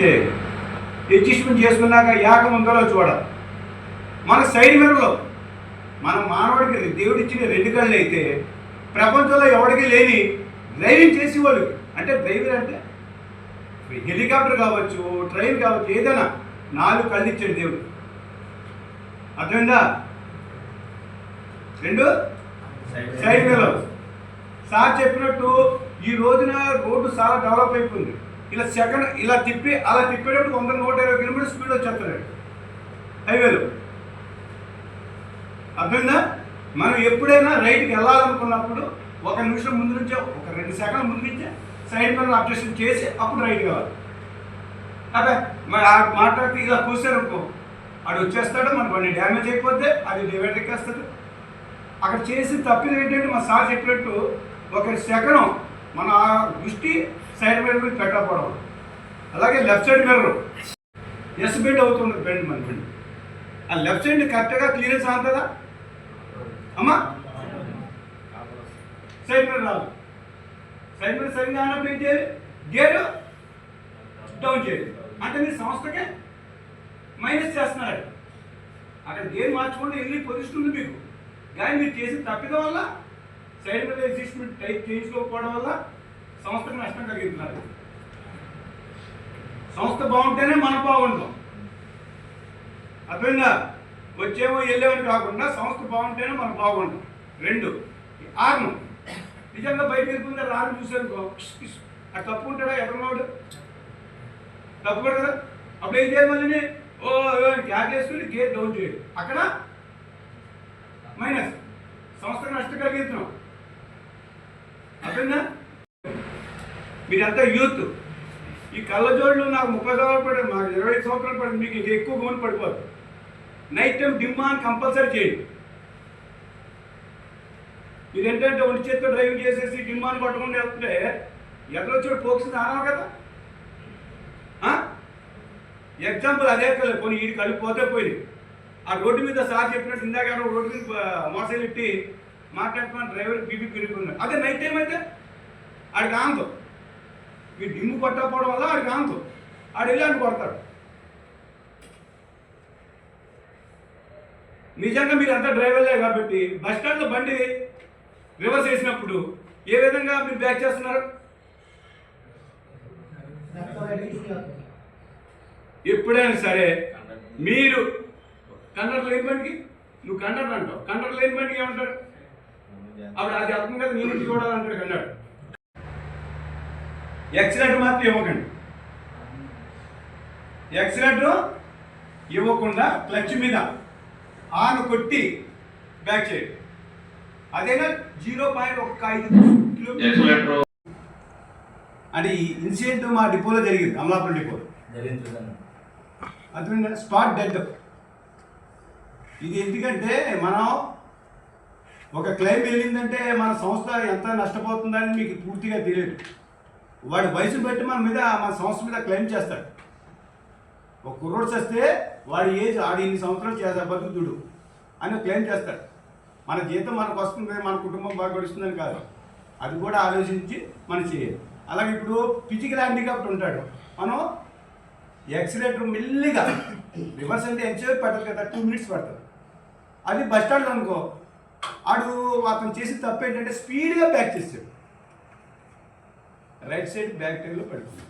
Adjustment చేసుకున్నాక యాగం ఉందో చూడాలి మన సైడ్ మిర్రలో మన మానవుడికి దేవుడు ఇచ్చిన రెండు కళ్ళు అయితే ప్రపంచంలో ఎవరికి లేని డ్రైవింగ్ చేసేవాళ్ళు అంటే డ్రైవర్ అంటే హెలికాప్టర్ కావచ్చు ట్రైన్ కావచ్చు ఏదైనా నాలుగు కళ్ళు ఇచ్చాడు దేవుడు. అర్థమైందా? రెండు? సైడ్ మిర్రర్ సార్ చెప్పినట్టు ఈ రోజున రోడ్డు చాలా డెవలప్ అయిపోయింది. ఇలా సెకండ్ ఇలా తిప్పి అలా తిప్పేటప్పుడు వంద నూట ఇరవై కిలోమీటర్ స్పీడ్ వచ్చేస్తున్నాడు హైవేలో అర్థమైందా? మనం ఎప్పుడైనా రైట్కి వెళ్ళాలనుకున్నప్పుడు ఒక నిమిషం ముందు నుంచే ఒక రెండు సెకండ్ల ముందు నుంచే సైడ్ మీద అడ్జస్ట్మెంట్ చేసి అప్పుడు రైట్ కావాలి. అదే మరి ఆ మాట్లాడితే ఇలా కూర్చారనుకో ఆడు వచ్చేస్తాడు మన బండి డ్యామేజ్ అయిపోతే అది డివైడర్ ఎక్కేస్తాడు. అక్కడ చేసి తప్పిది ఏంటంటే మా సార్ చెప్పినట్టు ఒక సెకండ్ మన దృష్టి సైడ్ మీద మీద పెట్టకపోవడం అలాగే left side mirror. S bend అవుతుంది బెండ్ మన బెండ్ ఆ లెఫ్ట్ సైడ్ కరెక్ట్గా క్లియరెన్స్ అవుతుందా అమ్మా! సైడ్ మీద రాదు. సైడ్ మీద సరిగ్గా అన్నప్పుడు ఏం చేయాలి? గేర్ డౌన్ చేయాలి. అంటే మీరు సంస్థకే మైనస్ చేస్తున్నారు. అక్కడ గేర్ మార్చుకుంటే వెళ్ళి పొజిషన్ ఉంది మీకు? కానీ మీరు చేసిన తప్పిదం వల్ల సైడ్ మీద అడ్జస్ట్మెంట్ టైప్ చేయించుకోకపోవడం వల్ల సంస్థకు నష్టం కలిగిస్తున్నారు. సంస్థ బాగుంటేనే మనం బాగుంటాం. అర్థంగా వచ్చేమో వెళ్ళేవని కాకుండా సంస్థ బాగుంటేనే మనం బాగుంటాం. రెండు ఆర్ను నిజంగా బయట వెళ్ళిపోయిందా రాను చూసానుకో. ఆ తప్పు ఉంటాడా? ఎక్కడున్నాడు తప్పు కదా? అప్పుడు ఏం చేయాలి మళ్ళీ ఓ గ్యాస్ వేసుకుని గేట్ డౌన్ చేయాలి. అక్కడ మైనస్. సంస్థకు నష్టం కలిగిస్తున్నాం. అర్థంగా మీరంతా యూత్. ఈ కళ్ళజోళ్ళు నాకు ముప్పై సంవత్సరాలు పడింది మాకు ఇరవై ఐదు సంవత్సరాలు పడింది మీకు ఇది ఎక్కువ గోని పడిపోదు. నైట్ టైం డిమాండ్ కంపల్సరీ చేయండి. మీరు ఏంటంటే ఒంటి చేత్తో డ్రైవింగ్ చేసేసి డిమాండ్ పట్టుకుంటూ వెళ్తుంటే ఎక్కడొచ్చాడు పోక్సింది ఆనాలి కదా. ఎగ్జాంపుల్ అదే కదా కొన్ని వీడికి కలిపిపోతే పోయింది. ఆ రోడ్డు మీద సార్ చెప్పినట్టు ఇందాక రోడ్డు మీద మోటార్ సైకిల్ ఎట్టి మాట్లాడుతున్న డ్రైవర్ బీపీ పెరిగిపోయింది. అదే నైట్ టైం అయితే ఆడికి ఆందో. మీరు డిమ్ము పట్టకపోవడం వల్ల ఆడికి ఆంతం. ఆడు వెళ్ళి కొడతాడు. నిజంగా మీరు అంతా డ్రైవర్లే కాబట్టి బస్ స్టాండ్లో బండి రివర్స్ చేసినప్పుడు ఏ విధంగా మీరు బ్యాక్ చేస్తున్నారు? ఎప్పుడైనా సరే మీరు కండక్టర్ లేని బండికి? నువ్వు కండక్టర్ అంటావు. కండక్టర్ లేని బండికి ఏమంటాడు అప్పుడు అది అర్థం కదా నేను చూడాలంటాడు కన్నాడు ఎక్సిడెంట్ మాత్రం ఇవ్వకండి. ఎక్సిడెంట్ ఇవ్వకుండా క్లచ్ మీద ఆను కొట్టి బ్యాక్ చేయండి. అదేనా? జీరో పాయింట్ ఒక ఐదు కిలోమీటర్ అది ఇన్సిడెంట్ మా డిపోలో జరిగింది అమలాపురం డిపోలో అర్థమైందా? స్పాట్ డెడ్ ఇది ఎందుకంటే మనం ఒక క్లైమ్ వెళ్ళిందంటే మన సంస్థ ఎంత నష్టపోతుందని మీకు పూర్తిగా తెలియదు. వాడి వయసు బట్టి మన మీద మన సంస్థ మీద క్లెయిమ్ చేస్తాడు. ఒక కుర్రోడు చేస్తే వాడి ఏజ్ ఆడి ఇన్ని సంవత్సరాలు చేస్తా బతుకుతుడు అని క్లెయిమ్ చేస్తాడు. మన జీతం మనకు వస్తుంది మన కుటుంబం బాగా గడుస్తుందని కాదు. అది కూడా ఆలోచించి మనం చేయాలి. అలాగే ఇప్పుడు ఫిజికల్ హ్యాండిక్యాప్ట్ ఉంటాడు. మనం ఎక్సిలేటర్ మెల్లిగా రివర్స్ అంటే ఎంతసేపు పట్టదు కదా? టూ మినిట్స్ పడుతుంది. అది బస్ స్టాండ్ అనుకో. ఆడు అతను చేసిన తప్పు ఏంటంటే స్పీడ్గా బ్యాక్ చేస్తాడు. రైట్ సైడ్ బ్యాక్ టైర్లో పడుతుంది.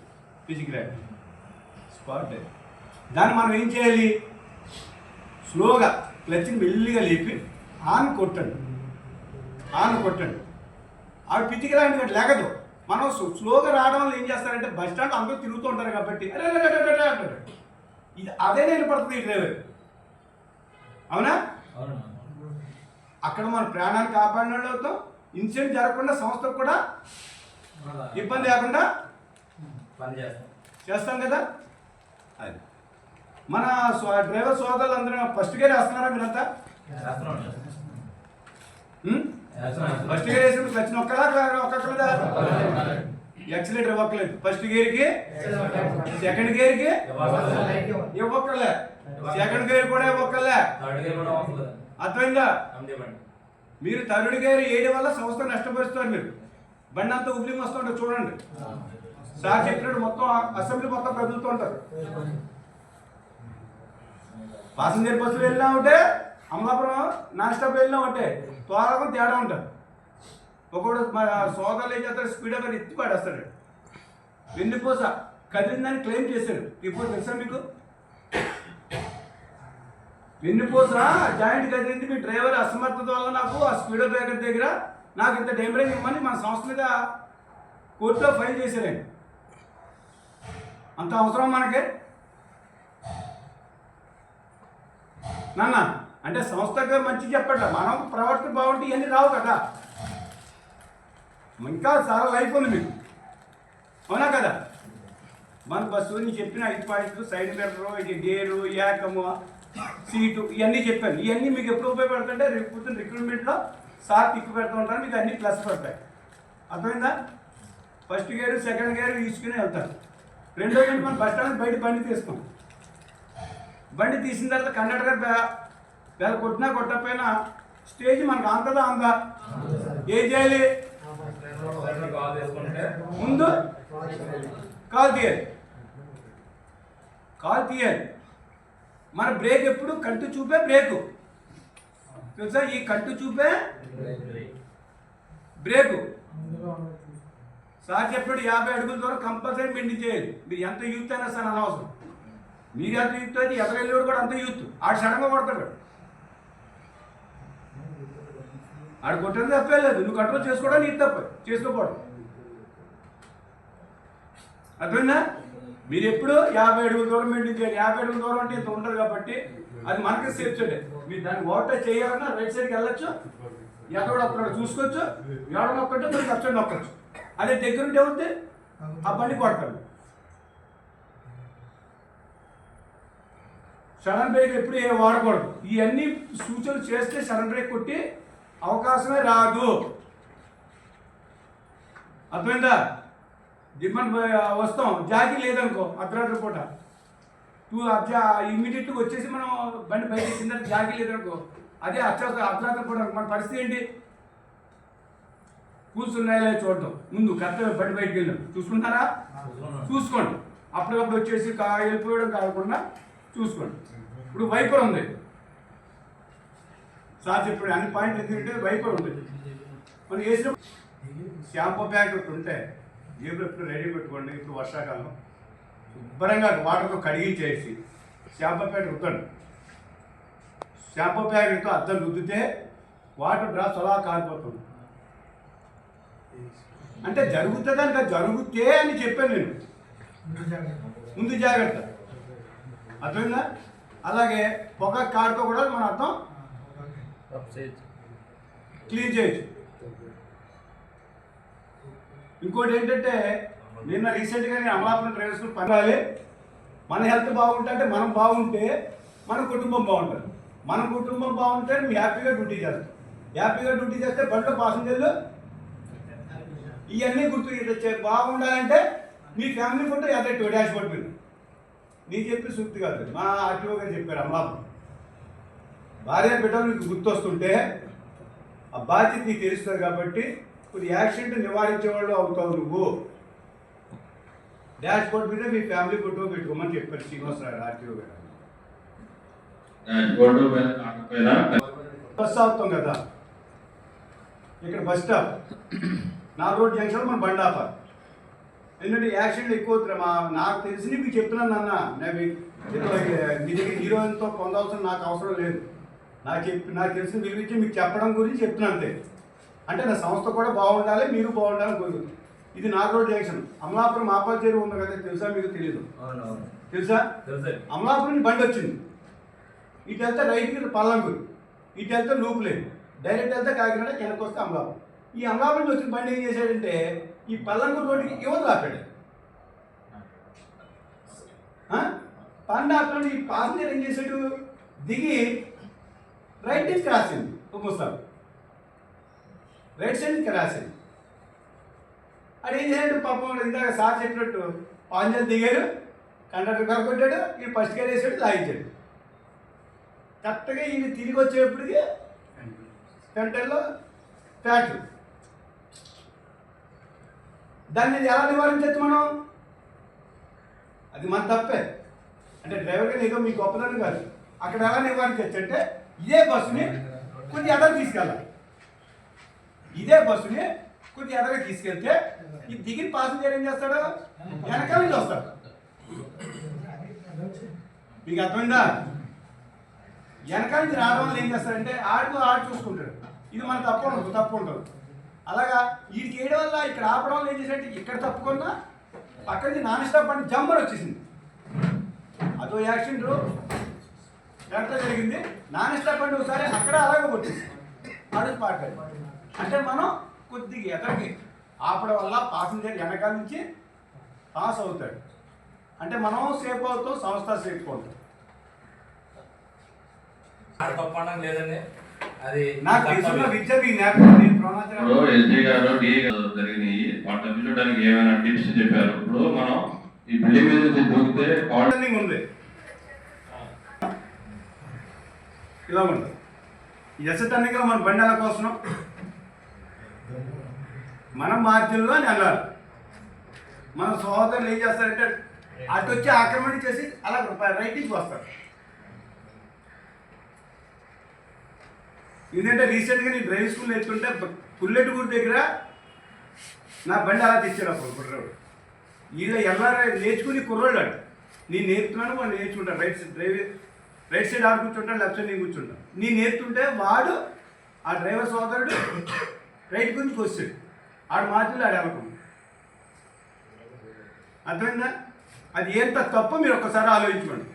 Physical active spot. దాన్ని మనం ఏం చేయాలి? స్లోగా క్లచ్ని మెల్లిగా లేపి ఆన్ కొట్టండి. ఆన్ కొట్టండి. ఆవిడ ఫిజికల్ యాక్టివ్ లేకదు. మనం స్లో- స్లోగా రావడం వల్ల ఏం చేస్తారంటే బస్ స్టాండ్ అందరూ తిరుగుతూ ఉంటారు కాబట్టి అరే ఇది అదే నేను పడుతుంది డ్రైవర్ అవునా? అక్కడ మన ప్రాణాన్ని కాపాడిన వాళ్ళు అవుతాం. ఇన్సిడెంట్ జరగకుండా సంస్థకు కూడా ఇబ్బంది లేకుండా పని చేస్తాం. చేస్తాం కదా? అది. మన సో- డ్రైవర్ సోదరులు అందరూ ఫస్ట్ గేర్ వేస్తున్నారా మీరంతా? ఫస్ట్ గేర్ వేసినప్పుడు క్లచ్ నొక్కలా ఒక్కదా ఎక్సలేటర్ ఇవ్వట్లేదు ఫస్ట్ గేర్కి సెకండ్ గేర్కి ఇవ్వక్కర్లే. సెకండ్ గేర్ కూడా ఇవ్వక్కర్లే. థర్డ్ అర్థమైందా? మీరు తరుడు గేర్ వేయడం వల్ల సంస్థ నష్టపరుస్తారు మీరు. బండి అంతా ఉబ్లింగ్ వస్తూ ఉంటుంది చూడండి. సార్ చెప్పినట్టు మొత్తం అసెంబ్లీ మొత్తం కదులుతూ ఉంటారు. పాసింజర్ బస్సులు వెళ్ళినా ఉంటే అమలాపురం నాన్ స్టాప్ వెళ్ళినా ఉంటే త్వరగా తేడా ఉంటుంది. ఒకడు మా సోదరులు ఏం చేస్తాడు స్పీడ్ అక్కడ ఎత్తి పడేస్తాడు. వెన్నుపూస కదిలిందని క్లెయిమ్ చేశాడు ఇప్పుడు తెలుసా మీకు? వెన్నుపూస జాయింట్ కదిలింది మీ డ్రైవర్ అసమర్థత వల్ల నాకు ఆ స్పీడ్ బ్రేకర్ దగ్గర నాకు ఇంత డెమరేజ్ ఇవ్వమని మన సంస్థ మీద కోర్టులో ఫైల్ చేశారండి. అంత అవసరం మనకి? నాన్న అంటే సంస్థగా మంచి చెప్పట్లే. మనం ప్రవర్తన బాగుంటే ఇవన్నీ రావు కదా. ఇంకా చాలా లైఫ్ ఉంది మీకు. అవునా కదా? మన బస్సు నేను చెప్పిన ఐదు పాయింట్లు సైడ్ మిర్రరు ఇది గేరు ఏకము సీటు ఇవన్నీ చెప్పాను. ఇవన్నీ మీకు ఎప్పుడు ఉపయోగపడుతుంటే రేపు పొద్దున్న రిక్రూట్మెంట్లో సార్ టిక్ పెడుతూ ఉంటారు మీకు అన్ని ప్లస్ పడతాయి. అర్థమైందా? ఫస్ట్ గేర్ సెకండ్ గేర్ తీసుకుని వెళ్తారు. రెండో గేర్ మనం బస్ స్టాండ్ బయట బండి తీస్తాం బండి తీసిన తర్వాత కండక్టర్ వేళ కొట్టినా కొట్టకపోయినా స్టేజ్ మనకు అంతదా అందా? ఏం చేయాలి? ముందు కాల్ తీయాలి. కాల్ తీయాలి. మన బ్రేక్ ఎప్పుడు? కంటి చూపే బ్రేకు. తెలుసా? ఈ కంటి చూపే బ్రేకు. సార్ చెప్పాడు యాభై అడుగుల ద్వారా కంపల్సరీ మెయింటైన్ చేయాలి. మీరు ఎంత యూత్ అయినా సార్ అనవసరం. మీరు ఎంత యూత్ అయితే ఎదురు వెళ్ళేవాడు కూడా అంత యూత్. ఆడు సడన్గా కొడతాడు ఆడు కొట్టడం తప్పే లేదు. నువ్వు కంట్రోల్ చేసుకోవడం నీకు తప్ప. చేసుకోకూడదు అర్థమైందా? మీరు ఎప్పుడు యాభై అడుగుల దూరం మెయింటైన్ చేయాలి. యాభై అడుగుల దూరం అంటే ఇంత ఉండదు కాబట్టి అది మనకి సేఫ్ మీరు దాన్ని ఓవర్టేక్ చేయాలన్నా రైట్ సైడ్కి వెళ్ళొచ్చు. ఎక్కడ ఒక్కడ చూసుకోవచ్చు. ఎవడ నొక్కంటే మీరు లెఫ్ట్ నొక్కచ్చు. అదే దగ్గర ఉంటే ఉంది ఆ బండి కొడతాడు. సడన్ బ్రేక్ ఎప్పుడు ఏ వాడకూడదు. ఇవన్నీ సూచనలు చేస్తే సడన్ బ్రేక్ కొట్టి అవకాశమే రాదు. అర్థమైందా? డిమాండ్ వస్తాం. జాకీ లేదనుకో అర్ధరాత్రి పూట. టూ అర్జా ఇమ్మీడియట్గా వచ్చేసి మనం బండి బయట కింద జాకీ లేదనుకో అదే అత్యవసర అర్ధరాత్రి పూట మన పరిస్థితి ఏంటి? కూర్చున్నాయో లేదో చూడటం. ముందు కరెక్ట్ బండి బయటకు వెళ్ళాం చూసుకుంటారా? చూసుకోండి. అప్పటికప్పుడు వచ్చేసి కా వెళ్ళిపోయడం కాకుండా చూసుకోండి. ఇప్పుడు వైపర్ ఉంది. సార్ చెప్పాడు అన్ని పాయింట్ ఎందుకంటే వైపర్ ఉంది. మనం వేసిన షాంపూ ప్యాకెట్ ఉంటే జేబులో ఎప్పుడు రెడీ పెట్టుకోండి ఇప్పుడు వర్షాకాలం. శుభ్రంగా వాటర్తో కడిగించేసి షాంపూ ప్యాకెట్ రుద్దండి. షాంపూ ప్యాకెట్తో అద్దం రుద్దితే వాటర్ డ్రాప్స్ అలా కారిపోతుంది. అంటే జరుగుతుంది కాదు, జరుగుతే అని చెప్పాను నేను. ముందు జాగ్రత్త. అర్థమైందా? అలాగే పొగ కారుతో కూడా మన అర్థం క్లీన్ చేయొచ్చు. ఇంకోటి ఏంటంటే నిన్న రీసెంట్గా నేను అమలాపురం డ్రైవర్స్ పనాలి మన హెల్త్ బాగుంటే అంటే మనం బాగుంటే మన కుటుంబం బాగుంటుంది. మన కుటుంబం బాగుంటే నువ్వు హ్యాపీగా డ్యూటీ చేస్తాం హ్యాపీగా డ్యూటీ చేస్తే బండ్లో పాసింజర్లు ఇవన్నీ గుర్తు బాగుండాలంటే మీ ఫ్యామిలీ ఫోటో ఎదట్టు డాష్ బోర్డ్ మీద. నీ చెప్పి సూక్తి కాదు. మా ఆర్టీఓ గారు చెప్పారు అమలాపురం. భార్య బిడ్డలు నీకు గుర్తొస్తుంటే ఆ బాధ్యత నీకు తెలుస్తుంది కాబట్టి ఇప్పుడు యాక్సిడెంట్ నివారించేవాళ్ళు అవుతావు నువ్వు. డాష్ బోర్డ్ మీద మీ ఫ్యామిలీ ఫోటో పెట్టుకోమని చెప్పారు శ్రీనివాసరావు ఆర్టీఓ గారు. బస్ ఆపుతాం కదా. ఇక్కడ బస్ స్టాప్. నాలుగు రోడ్ జంక్షన్ మన బండి ఆపాలి. ఎందుకంటే యాక్సిడెంట్ ఎక్కువ అవుతుంది మా నాకు తెలిసి మీకు చెప్తున్నాను నాన్న. నేను మీ- దగ్గర హీరోయిన్తో పొందవసరం నాకు అవసరం లేదు. నాకు చెప్పి నాకు తెలిసిన విలువించి మీకు చెప్పడం గురించి చెప్తున్నాను అంతే. అంటే నా సంస్థ కూడా బాగుండాలి మీరు బాగుండాలని కోరుకుంది ఇది నాలుగు రోడ్ జంక్షన్ అమలాపురం ఆపాల చెరువు ఉంది కదా తెలుసా మీకు అవునవును. తెలుసా? తెలుసు. అమలాపురం నుంచి బండి వచ్చింది. ఇటు వెళ్తే రైట్కి పల్లంకూరు ఇటు వెళ్తే లూప్ లేదు డైరెక్ట్ వెళ్తే కాకినాడ వెనక్కి వస్తే అమలాపురం. ఈ అమలాపురం నుంచి వచ్చిన బండి ఏం చేశాడంటే ఈ పల్లంకూరు రోడ్డుకి యువత ఆపాడు? బండి ఆపాడు ఈ పాసింజర్ ఏం చేశాడు? దిగి రైట్ నుంచి క్రాస్ అయింది ముస్తాబు. రైట్ సైడ్ నుంచి క్రాస్ అయింది అది ఏం పాపం ఇందాక సార్ చెప్పినట్టు. పాంజలు దిగాడు కండక్టర్ కనుక్కుంటాడు ఈ ఫస్ట్ గేర్ వేసాడు లాగించాడు. కరెక్ట్గా ఈయన తిరిగి వచ్చేప్పటికి సెంటర్లో ఫ్యాక్టరీ దాన్ని ఎలా నివారించవచ్చు మనం? అది మన తప్పే. అంటే డ్రైవర్గా నీకు మీ గొప్పదనం కాదు. అక్కడ ఎలా నివారించవచ్చు అంటే ఇదే బస్సుని కొంచెం ఎదరికి తీసుకెళ్ళాలి. ఇదే బస్సుని కొంచెం ఎదరికి తీసుకెళ్తే ఈ దిగిన పాసింజర్ ఏం చేస్తాడు? వెనకాల నుంచి వస్తాడు. మీకు అర్థమైందా? వెనకాల నుంచి రావడం వల్ల ఏం చేస్తాడంటే ఆడుకు ఆడు చూసుకుంటాడు. ఇది మన తప్పు ఉండదు తప్పు ఉండదు అలాగా వీడికి వేయడం వల్ల ఇక్కడ ఆపడం వల్ల ఏం చేశాడంటే ఇక్కడ తప్పుకున్నా అక్కడి నుంచి నాన్ స్టాప్ అంటే జంబర్ వచ్చేసింది. అదో యాక్సిడెంట్ ఎట్లా జరిగింది? నాన్ స్టాప్ అంటే ఒకసారి అక్కడ అలాగే కొట్టేసి అడుగు పాట అంటే మనం కొద్దిగా ఎదరికి ఆపడం వల్ల పాసింజర్ వెనకాల నుంచి పాస్ అవుతాడు. అంటే మనం సేఫ్ అవుతాం సంస్థ సేఫ్ అవుతాం. ఆడ తప్పు అనడం లేదండి. అది నాకు. తెలుసున్న విద్య మీ ద్రోణాచార్య ఎస్డీ గారు. జరిగినాయి వాటి తప్పించడానికి ఏమైనా టిప్స్ చెప్పారు? ఇప్పుడు మనం ఈ బిల్డింగ్ మీద నుంచి దూకితే ఉంది. ఇలా ఉంది. ఈ ఎస్ టర్నింగ్లో మన బండి ఎలా కోసం మన మార్జిన్లో అని అన్నారు. మన సహోదరులు ఏం చేస్తారంటే అటు వచ్చి ఆక్రమణ చేసి అలా రైట్ నుంచి వస్తారు. ఎందుకంటే రీసెంట్గా నేను డ్రైవింగ్ స్కూల్ నేర్చుకుంటే పుల్లెటూరు దగ్గర నా బండి అలా తెచ్చాడు అప్పుడు కుర్రోడు ఇలా ఎలా నేర్చుకుని కుర్రోళ్ళు అంట నేను నేర్పుతున్నాను వాడు నేర్చుకుంటాను right side drive right side ఆడు కూర్చుంటాను లెఫ్ట్ సైడ్ నేను కూర్చుంటాను నేను నేర్పుతుంటే వాడు ఆ డ్రైవర్ సోదరుడు రైట్ గురించి వస్తాడు ఆడు మాట్లాడు ఆడు వెళ్ళకుండా అర్థమైందా? అది ఎంత తప్ప మీరు ఒక్కసారి ఆలోచించుకోండి.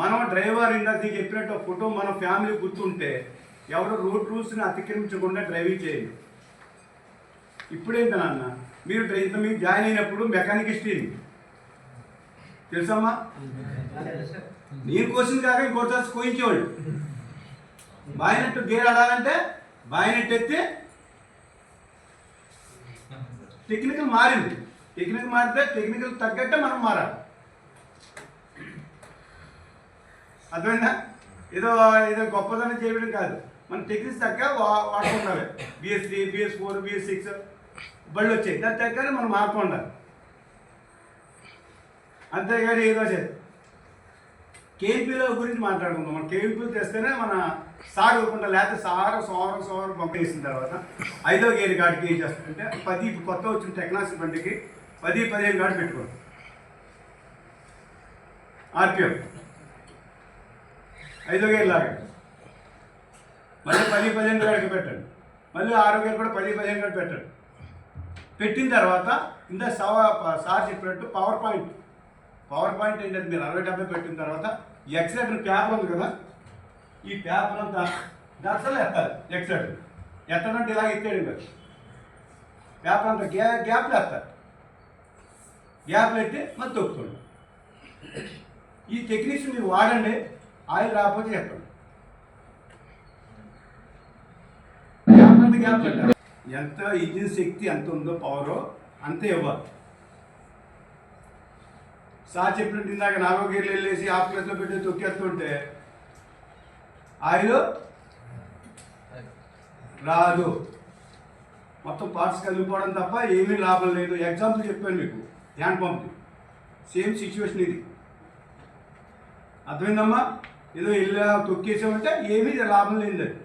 మనం డ్రైవర్ ఇందాక నీకు చెప్పినట్టు ఫోటో మన ఫ్యామిలీ గుర్తుంటే ఎవరు రోడ్ రూల్స్ని అతిక్రమించకుండా డ్రైవింగ్ చేయండి. ఇప్పుడేంటి నాన్న? మీరు ఇంత మీరు జాయిన్ అయినప్పుడు మెకానిక్ స్టీరింగ్ తెలుసమ్మా? నేను క్వశ్చన్ కాక ఇంకోసారి కోయించేవాళ్ళు. బాయినట్టు గేర్ ఆడాలంటే బాయినట్టు ఎత్తి టెక్నికల్ మారింది. టెక్నిక్ మారితే టెక్నికల్ తగ్గట్టే మనం మారాలి. అర్థమైందా? ఏదో ఏదో గొప్పదనం చేయడం కాదు. మన టెక్నిక్స్ తగ్గ వా- వాడుకుండాలి BS three BS four BS six బళ్ళు వచ్చాయి. దాని తగ్గనే మనం మార్పు అంతేగాని ఏదో చేయాలి కేఎంపీలో గురించి మాట్లాడుకుందాం. మన కేఎంపీలు తెస్తేనే మన సార్ ఇవ్వకుండా లేకపోతే సార్ సోరం సోరం పంపేసిన తర్వాత ఐదో గేర్ కాడికి ఏం చేస్తుంటే పది కొత్త వచ్చిన టెక్నాలజీ బండికి పది పదిహేను కాడు పెట్టుకోండి ఆర్పిఎం. ఐదో గేర్ లాగండి మళ్ళీ పది పదిహేను కాడికి పెట్టండి. మళ్ళీ ఆరో గేర్ కూడా పది పదిహేను గాడి పెట్టండి. పెట్టిన తర్వాత ఇంత సవా సార్ చెప్పినట్టు పవర్ పాయింట్. పవర్ పాయింట్ ఏంటంటే మీరు అరవై డెబ్బై పెట్టిన తర్వాత ఈ ఎక్సలేటర్ పేపర్ ఉంది కదా ఈ పేపర్ అంతా దర్శలు ఎత్తాలి ఎక్సైడ్ ఎత్తడంటే ఇలా ఎత్తాడు కదా పేపర్ అంతా గ్యా గ్యాప్లు ఎత్తాలి గ్యాప్లు ఎత్తి మరి తొక్కుతుంది ఈ టెక్నిక్స్ మీరు వాడండి ఆయిల్ రాకపోతే చెప్పండి. గ్యాప్ అంటే గ్యాప్ పెట్టాలి ఎంత ఇంజిన్ శక్తి ఎంత ఉందో పవరో అంతే ఇవ్వాలి. సార్ చెప్పినట్టు ఇందాక నాలుగో గేర్లు వెళ్ళేసి ఆఫ్ ప్లేస్లో పెట్టి తొక్కేస్తుంటే ఆయిల్ రాదు. మొత్తం పార్ట్స్ కలిగిపోవడం తప్ప ఏమీ లాభం లేదు. ఎగ్జాంపుల్ చెప్పాను మీకు. Hand pump. సేమ్ సిచ్యువేషన్ ఇది. అర్థమైందమ్మా? ఏదో వెళ్ళా తొక్కేసామంటే ఏమీ లాభం లేదు అది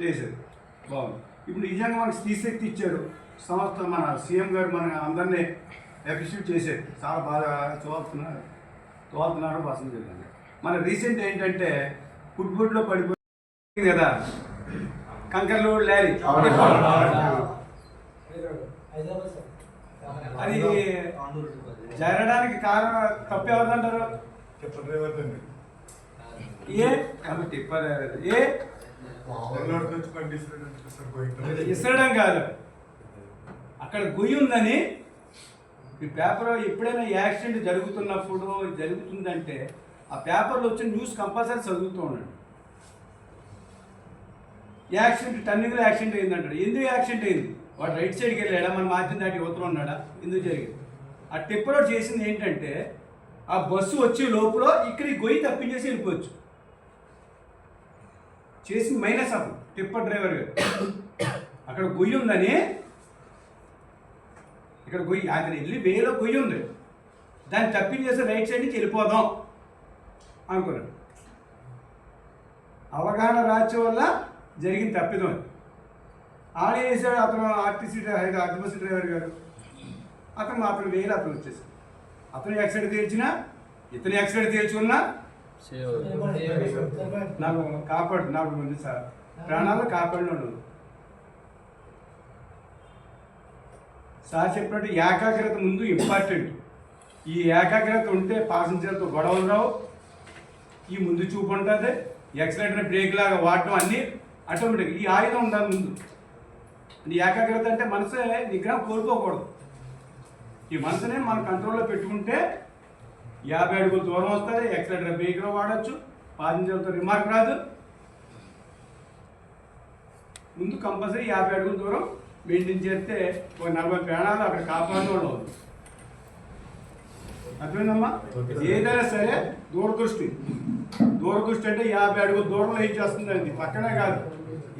చేశారు బాగుంది. ఇప్పుడు నిజంగా మనకు స్త్రీశక్తి ఇచ్చారు సంస్థ మన సీఎం గారు మన అందరినీ అప్రిషియేట్ చేశారు. చాలా బాగా చూస్తున్నారు చూస్తున్నారు పసంద చేయాలి మన రీసెంట్ ఏంటంటే ఫుట్బుడ్లో పడిపోయింది కదా. కంకర్లు లారీ. అది జరగడానికి కారణం తప్పు ఎవరిదంటారు? చెప్పండి డ్రైవర్ తండ్రి ఏ? కాబట్టి ఏ? ఇసరడం కాదు. అక్కడ గొయ్యి ఉందని ఈ పేపర్ ఎప్పుడైనా యాక్సిడెంట్ జరుగుతున్నప్పుడు జరుగుతుందంటే ఆ పేపర్లో వచ్చిన న్యూస్ కంపల్సరీ చదువుతూ ఉండండి. యాక్సిడెంట్ టర్నింగ్లో యాక్సిడెంట్ అయిందంటాడు. ఎందుకు యాక్సిడెంట్ అయింది? వాడు రైట్ సైడ్కి వెళ్ళాడా? మన మార్జిన్ దాటి ఉత్తరం ఉన్నాడా? ఎందుకు జరిగింది? ఆ టిప్పర్ చేసింది ఏంటంటే ఆ బస్సు వచ్చే లోపల ఇక్కడ గొయ్యి తప్పించేసి వెళ్ళిపోవచ్చు. చేసింది మైనస్ అప్పుడు టిప్పర్ డ్రైవర్ గారు. అక్కడ గొయ్యి ఉందని ఇక్కడ గొయ్యి అక్కడ వెళ్ళి వేలో గొయ్యి ఉంది. దాన్ని తప్పించేసి రైట్ సైడ్ నుంచి వెళ్ళిపోదాం. అనుకున్నాడు. అవగాహన రాజ్యం వల్ల జరిగిన తప్పిదం. అది ఆడే వేసాడు అతను ఆర్టీసీ డ్రైవర్ ఆర్టీసీ డ్రైవర్ గారు అతను మాత్రం వేలు అతను వచ్చేసి అతను యాక్సిడెంట్ తీర్చినా ఇతను యాక్సిడెంట్ తీర్చుకున్నా నాకు కాపాడు నాకు ముందు సార్ ప్రాణాలు కాపాడినాడు సార్ చెప్పినట్టు ఏకాగ్రత ముందు ఇంపార్టెంట్ ఈ ఏకాగ్రత ఉంటే పాసింజర్తో గొడవలు రావు. ఈ ముందు చూపు ఉంటుంది ఎక్సలేటర్ బ్రేక్ లాగా వాడటం అన్నీ ఆటోమేటిక్ ఈ ఆయుధం ఉండాలి ముందు. ఏకాగ్రత అంటే మనసు నిగ్రహం కోల్పోకూడదు. ఈ మనసునే మన కంట్రోల్లో పెట్టుకుంటే యాభై అడుగుల దూరం వస్తుంది ఎక్సలేటర్ బ్రేక్లో వాడచ్చు పాసింజర్తో రిమార్క్ రాదు. ముందు కంపల్సరీ యాభై అడుగుల దూరం మెయింటైన్ చేస్తే ఒక నలభై ప్రాణాలు అక్కడ కాపాడుకోవడం అవుతుంది. అర్థమైందమ్మా? ఏదైనా సరే దూరదృష్టి. దూరదృష్టి అంటే యాభై అడుగుల దూరంలో ఏం చేస్తుంది అది? పక్కనే కాదు.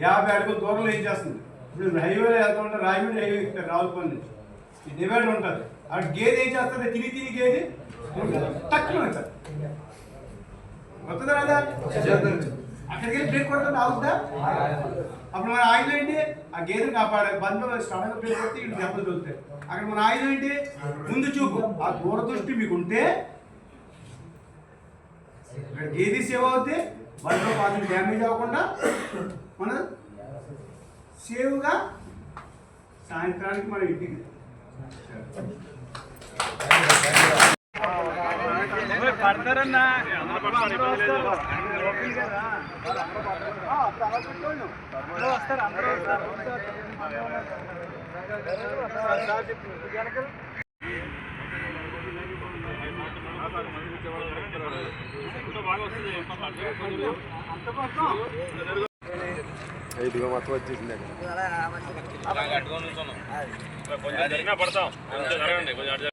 యాభై అడుగుల దూరంలో ఏం చేస్తుంది? ఇప్పుడు హైవేలో వెళ్తా ఉంటే రాయగూడ హైవే ఎక్కుతారు రావులపల్లి నుంచి. ఈ డివైడ్ ఉంటుంది. అక్కడ గేదె ఏం చేస్తుంది? తిని తిని గేదె. తక్కువ వెళ్తుంది వస్తుందా రాదా అక్కడికి వెళ్ళి బ్రేక్ కొడుతుంది ఆగుతుందా అప్పుడు మన ఆయుధం ఏంటి? ఆ గేదెను కాపాడే బంధు సడన్ బ్రేక్ కొడితే ఇటు దెబ్బలు దొరుకుతాయి అక్కడ మన ఆయుధం ఏంటి? ముందు చూపు. ఆ దూరదృష్టి మీకు ఉంటే ఇక్కడ గేదె సేవ్ అవుతే బండిలో పాత్ర డ్యామేజ్ అవ్వకుండా మన సేవ్గా సాయంత్రానికి మన ఇంటికి పడతారన్నా. ఐదుగా మొత్తం వచ్చేసింది కొంచెం జరిగినా పడతాం. కొంచెం జరగండి కొంచెం అటు